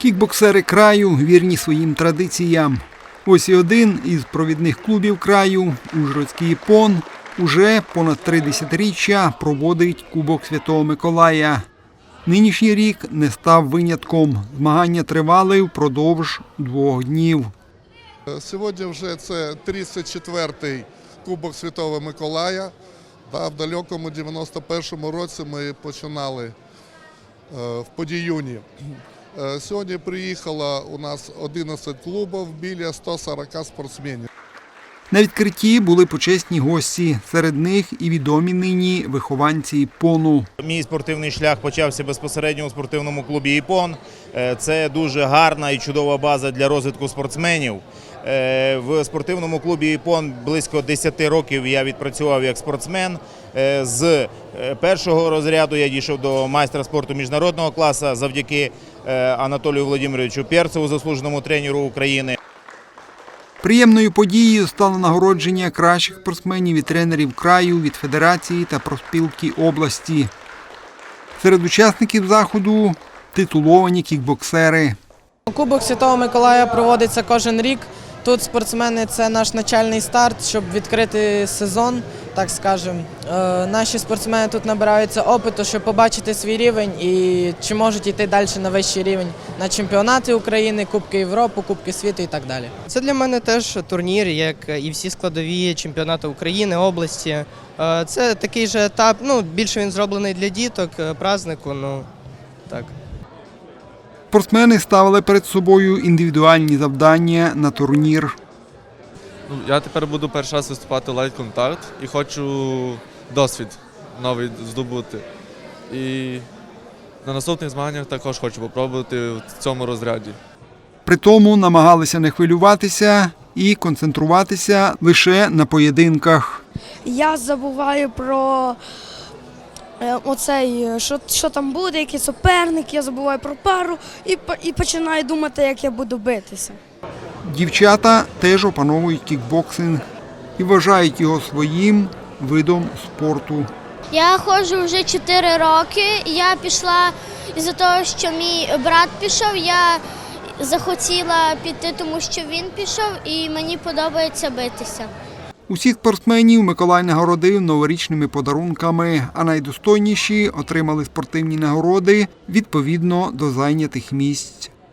Кікбоксери краю вірні своїм традиціям. Ось і один із провідних клубів краю, Ужгородський ПОН, уже понад три десятиріччя проводить Кубок Святого Миколая. Нинішній рік не став винятком. Змагання тривали впродовж двох днів. Сьогодні вже це 34-й Кубок Святого Миколая. В далекому 91-му році ми починали е, в Подіюні. Е, Сьогодні приїхало у нас 11 клубів біля 140 спортсменів. На відкритті були почесні гості. Серед них і відомі нині вихованці ІПОНу. Мій спортивний шлях почався безпосередньо у спортивному клубі «Іпон». Е, Це дуже гарна і чудова база для розвитку спортсменів. Е, В спортивному клубі «Іпон» близько 10 років я відпрацював як спортсмен. Е, З е, першого розряду я дійшов до майстра спорту міжнародного класу завдяки Анатолію Володимировичу Перцеву, заслуженому тренеру України. Приємною подією стало нагородження кращих спортсменів і тренерів краю від федерації та профспілки області. Серед учасників заходу титуловані кікбоксери. Кубок Святого Миколая проводиться кожен рік. Тут спортсмени це наш начальний старт, щоб відкрити сезон, так скажемо. Е, Наші спортсмени тут набираються опиту, щоб побачити свій рівень і чи можуть йти далі на вищий рівень на чемпіонати України, Кубки Європи, Кубки світу і так далі. Це для мене теж турнір, як і всі складові чемпіонату України, області. Е, Це такий же етап. Ну більше він зроблений для діток, е, празднику. Ну так. Спортсмени ставили перед собою індивідуальні завдання на турнір. Ну, я тепер буду перший раз виступати лайт контакт і хочу досвід новий здобути. І на наступних змаганнях також хочу попробувати в цьому розряді. При тому намагалися не хвилюватися і концентруватися лише на поєдинках. я забуваю про оцей, е, що, що там буде, який суперник, я забуваю про пару і, і починаю думати, як я буду битися. Дівчата теж опановують кікбоксинг і вважають його своїм видом спорту. Я ходжу вже 4 роки. Я пішла із-за того, що мій брат пішов. Я захотіла піти, тому що він пішов, і мені подобається битися. Усіх спортсменів Миколай нагородив новорічними подарунками, а найдостойніші отримали спортивні нагороди відповідно до зайнятих місць.